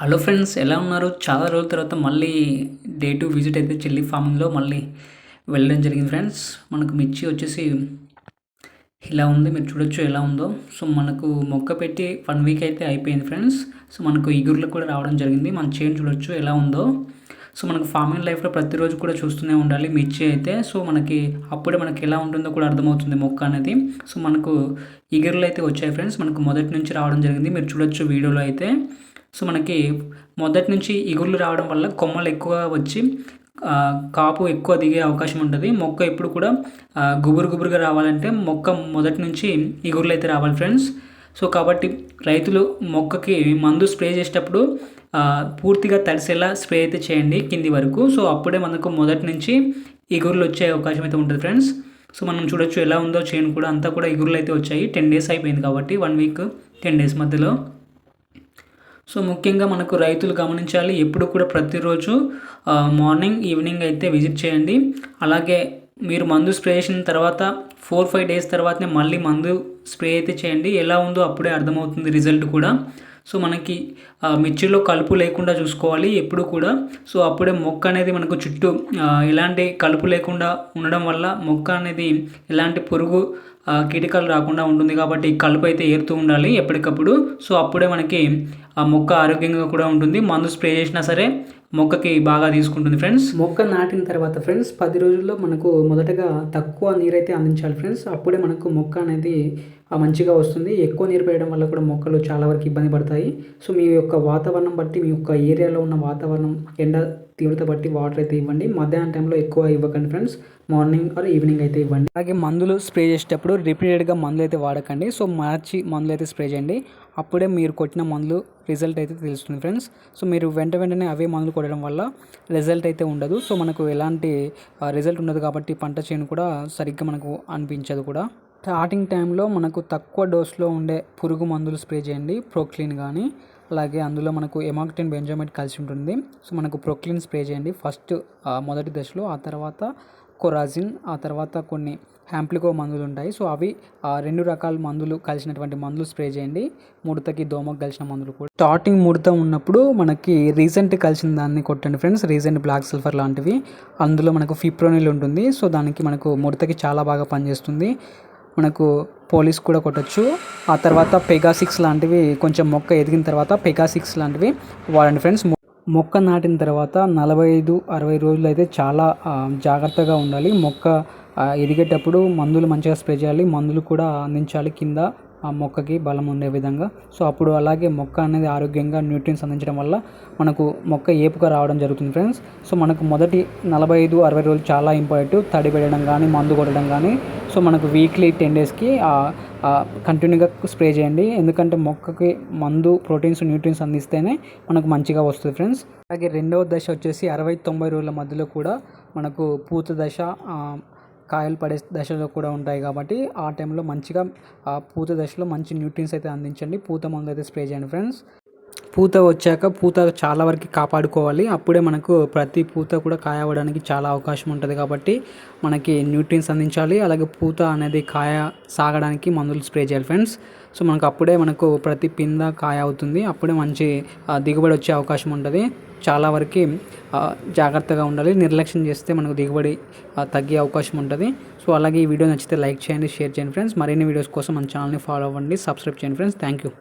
Hello friends ఎలా ఉన్నారు? చాలా రోజుల తర్వాత మళ్ళీ డే టు విజిట్ అయితే చెల్లి ఫార్మింగ్లో మళ్ళీ వెళ్ళడం జరిగింది ఫ్రెండ్స్. మనకు మిర్చి వచ్చేసి ఇలా ఉంది మీరు చూడొచ్చు ఎలా ఉందో. సో మనకు మొక్క పెట్టి వన్ వీక్ అయితే అయిపోయింది ఫ్రెండ్స్. సో మనకు ఇగుర్లు కూడా రావడం జరిగింది. మన చేను చూడొచ్చు ఎలా ఉందో. సో మనకు ఫార్మింగ్ లైఫ్లో ప్రతిరోజు కూడా చూస్తూనే ఉండాలి మిర్చి అయితే. సో మనకి అప్పుడే మనకి ఎలా ఉంటుందో కూడా అర్థమవుతుంది మొక్క అనేది. సో మనకు ఇగుర్లు అయితే వచ్చాయి ఫ్రెండ్స్. మనకు మొదటి నుంచి రావడం జరిగింది. మీరు చూడొచ్చు వీడియోలో అయితే. సో మనకి మొదటి నుంచి ఇగుర్లు రావడం వల్ల కొమ్మలు ఎక్కువ వచ్చి కాపు ఎక్కువ దిగే అవకాశం ఉంటుంది. మొక్క ఎప్పుడు కూడా గుబురు గుబురుగా రావాలంటే మొక్క మొదటి నుంచి ఇగుర్లు అయితే రావాలి ఫ్రెండ్స్. సో కాబట్టి రైతులు మొక్కకి మందు స్ప్రే చేసేటప్పుడు పూర్తిగా తడిసేలా స్ప్రే అయితే చేయండి కింది వరకు. సో అప్పుడే మనకు మొదటి నుంచి ఇగుర్లు వచ్చే అవకాశం అయితే ఉంటుంది ఫ్రెండ్స్. సో మనం చూడొచ్చు ఎలా ఉందో చేను కూడా అంతా కూడా ఇగుర్లు అయితే వచ్చాయి. టెన్ డేస్ అయిపోయింది కాబట్టి వన్ వీక్ టెన్ డేస్ మధ్యలో. సో ముఖ్యంగా మనకు రైతులు గమనించాలి. ఎప్పుడు కూడా ప్రతిరోజు మార్నింగ్ ఈవినింగ్ అయితే విజిట్ చేయండి. అలాగే మీరు మందు స్ప్రే చేసిన తర్వాత ఫోర్ ఫైవ్ డేస్ తర్వాతనే మళ్ళీ మందు స్ప్రే అయితే చేయండి. ఎలా ఉందో అప్పుడే అర్థమవుతుంది రిజల్ట్ కూడా. సో మనకి మిర్చిలో కలుపు లేకుండా చూసుకోవాలి ఎప్పుడు కూడా. సో అప్పుడే మొక్క అనేది మనకు చుట్టూ ఎలాంటి కలుపు లేకుండా ఉండడం వల్ల మొక్క అనేది ఎలాంటి పురుగు కీటకాలు రాకుండా ఉంటుంది కాబట్టి కలుపు అయితే ఏరుతూ ఉండాలి ఎప్పటికప్పుడు. సో అప్పుడే మనకి ఆ మొక్క ఆరోగ్యంగా కూడా ఉంటుంది. మందు స్ప్రే చేసినా సరే మొక్కకి బాగా తీసుకుంటుంది ఫ్రెండ్స్. మొక్క నాటిన తర్వాత ఫ్రెండ్స్ పది రోజుల్లో మనకు మొదటగా తక్కువ నీరైతే అందించాలి ఫ్రెండ్స్. అప్పుడే మనకు మొక్క అనేది మంచిగా వస్తుంది. ఎక్కువ నీరు పెట్టడం వల్ల కూడా మొక్కలు చాలా వరకు ఇబ్బంది పడతాయి. సో మీ యొక్క వాతావరణం బట్టి మీ యొక్క ఏరియాలో ఉన్న వాతావరణం ఎండ తీవ్రత బట్టి వాటర్ అయితే ఇవ్వండి. మధ్యాహ్నం టైంలో ఎక్కువ ఇవ్వకండి ఫ్రెండ్స్ మార్నింగ్ ఆర్ ఈవినింగ్ అయితే ఇవ్వండి. అలాగే మందులు స్ప్రే చేసేటప్పుడు రిపీటెడ్గా మందులు అయితే వాడకండి. సో మార్చి మందులు అయితే స్ప్రే చేయండి. అప్పుడే మీరు కొట్టిన మందులు రిజల్ట్ అయితే తెలుస్తుంది ఫ్రెండ్స్ సో మీరు వెంట వెంటనే అవే మందులు కొట్టడం వల్ల రిజల్ట్ అయితే ఉండదు. సో మనకు ఎలాంటి రిజల్ట్ ఉండదు కాబట్టి పంట చేను కూడా సరిగ్గా మనకు అనిపించదు కూడా. స్టార్టింగ్ టైంలో మనకు తక్కువ డోస్లో ఉండే పురుగు మందులు స్ప్రే చేయండి. ప్రోక్లీన్ కానీ అలాగే అందులో మనకు ఎమాక్టిన్ బెంజోమైట్ కలిసి ఉంటుంది. సో మనకు ప్రొక్లిన్ స్ప్రే చేయండి. ఫస్ట్ మొదటి దశలో ఆ తర్వాత కొరాజిన్ ఆ తర్వాత కొన్ని హ్యాంప్లికో మందులు ఉంటాయి. సో అవి రెండు రకాల మందులు కలిసినటువంటి మందులు స్ప్రే చేయండి. ముడతకి దోమకు కలిసిన మందులు కూడా. స్టార్టింగ్ ముడత ఉన్నప్పుడు మనకి రీసెంట్ కలిసిన దాన్ని కొట్టండి ఫ్రెండ్స్. రీసెంట్ బ్లాక్ సల్ఫర్ లాంటివి. అందులో మనకు ఫిప్రోనిల్ ఉంటుంది. సో దానికి మనకు ముడతకి చాలా బాగా పనిచేస్తుంది. మనకు పోలీస్ కూడా కొట్టచ్చు. ఆ తర్వాత పెగా సిక్స్ లాంటివి కొంచెం మొక్క ఎదిగిన తర్వాత పెగా సిక్స్ లాంటివి వాడండి ఫ్రెండ్స్. మొ- మొక్క నాటిన తర్వాత నలభై ఐదు అరవై రోజులు అయితే చాలా జాగ్రత్తగా ఉండాలి. మొక్క ఎదిగేటప్పుడు మందులు మంచిగా స్ప్రే చేయాలి. మందులు కూడా అందించాలి కింద. ఆ మొక్కకి బలం ఉండే విధంగా. సో అప్పుడు అలాగే మొక్క అనేది ఆరోగ్యంగా న్యూట్రియన్స్ అందించడం వల్ల మనకు మొక్క ఏపుగా రావడం జరుగుతుంది ఫ్రెండ్స్ సో మనకు మొదటి నలభై ఐదు అరవై రోజులు చాలా ఇంపార్టెంట్ తడి పెట్టడం కానీ మందు కొట్టడం కానీ సో మనకు వీక్లీ టెన్ డేస్కి కంటిన్యూగా స్ప్రే చేయండి. ఎందుకంటే మొక్కకి మందు ప్రోటీన్స్ న్యూట్రియన్స్ అందిస్తేనే మనకు మంచిగా వస్తుంది ఫ్రెండ్స్ అలాగే రెండవ దశ వచ్చేసి అరవై తొంభై రోజుల మధ్యలో కూడా మనకు పూత దశ కాయలు పడే దశలో కూడా ఉంటాయి కాబట్టి ఆ టైంలో మంచిగా ఆ పూత దశలో మంచి న్యూట్రియన్స్ అయితే అందించండి. పూత మందు అయితే స్ప్రే చేయండి ఫ్రెండ్స్ పూత వచ్చాక పూత చాలా వరకు కాపాడుకోవాలి. అప్పుడే మనకు ప్రతి పూత కూడా కాయ అవ్వడానికి చాలా అవకాశం ఉంటుంది కాబట్టి మనకి న్యూట్రియన్స్ అందించాలి. అలాగే పూత అనేది కాయ సాగడానికి మందులు స్ప్రే చేయాలి ఫ్రెండ్స్ సో మనకు అప్పుడే మనకు ప్రతి పింద కాయ అవుతుంది. అప్పుడే మంచి దిగుబడి వచ్చే అవకాశం ఉంటుంది. చాలా వరకు జాగ్రత్తగా ఉండాలి. నిర్లక్ష్యం చేస్తే మనకు దిగుబడి తగ్గే అవకాశం ఉంటుంది. సో అలాగే ఈ వీడియో నచ్చితే లైక్ చేయండి షేర్ చేయండి ఫ్రెండ్స్ మరిన్ని వీడియోస్ కోసం మన ఛానల్ని ఫాలో అవ్వండి. సబ్స్క్రైబ్ చేయండి ఫ్రెండ్స్ థ్యాంక్ యూ